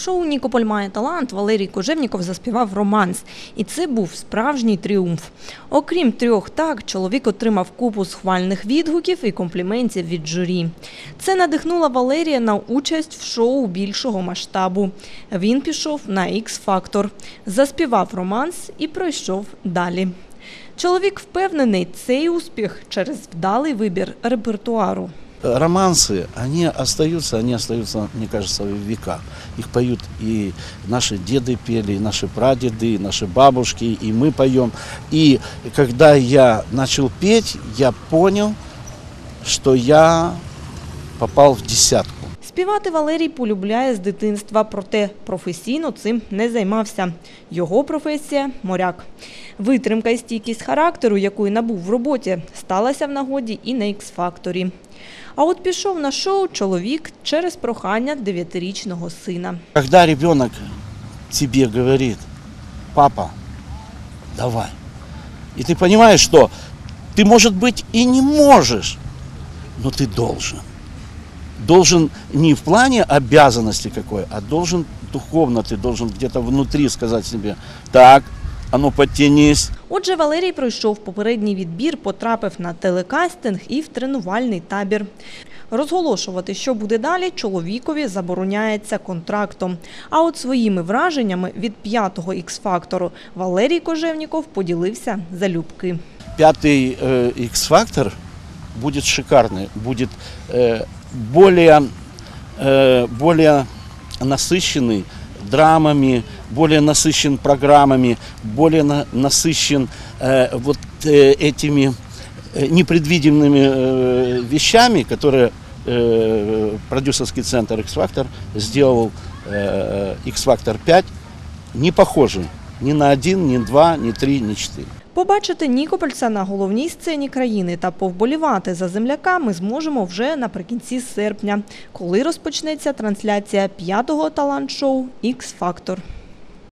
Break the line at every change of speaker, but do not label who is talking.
шоу Нікополь має талант Валерій Кожевніков заспівав романс. І це був справжній тріумф. Окрім трьох так, чоловік отримав купу схвальних відгуків і компліментів від журі. Це надихнуло Валерія на участь в шоу більшого масштабу. Він пішов на X-Factor, заспівав романс і пройшов далі. Чоловік впевнений, цей успіх через вдалий вибір репертуару
Романсы, они остаются, они остаются, мне кажется, в века. Их поют и наши деды пели, и наши прадеды, и наши бабушки, и мы поем. И когда я начал петь, я понял, что я попал в десятку.
Співати Валерій полюбляє з дитинства, проте професійно цим не займався. Його професія моряк. Витримка і стійкість характеру, яку й набув в роботі, сталася в нагоді і на X-Factor. А от пішов на шоу чоловік через прохання дев'ятирічного сина.
Когда ребенок тебе говорит, папа, давай. И ты понимаешь, что ты, может быть, и не можешь, но ты должен. Должен не в плане обязанности какой, а должен духовно, ты должен где-то внутри сказать себе, так, а ну подтянись,
Отже, Валерій пройшов попередній відбір, потрапив на телекастинг і в тренувальний табір. Розголошувати, що буде далі, чоловікові забороняється контрактом. А от своїми враженнями від п'ятого ікс-фактору Валерій Кожевніков поділився залюбки.
пятый э, X-фактор будет шикарный, будет э, более, э, более насыщенный драмами, более насыщен программами, более на- насыщен э, вот э, этими э, непредвиденными э, вещами, которые э, продюсерский центр X-Factor сделал э, X-Factor 5, не похожий ни на один, ни два, ни три, ни четыре.
Побачити Нікопольця на головній сцені країни та повболівати за земляка ми зможемо вже наприкінці серпня, коли розпочнеться трансляція п'ятого талант-шоу «Ікс-Фактор».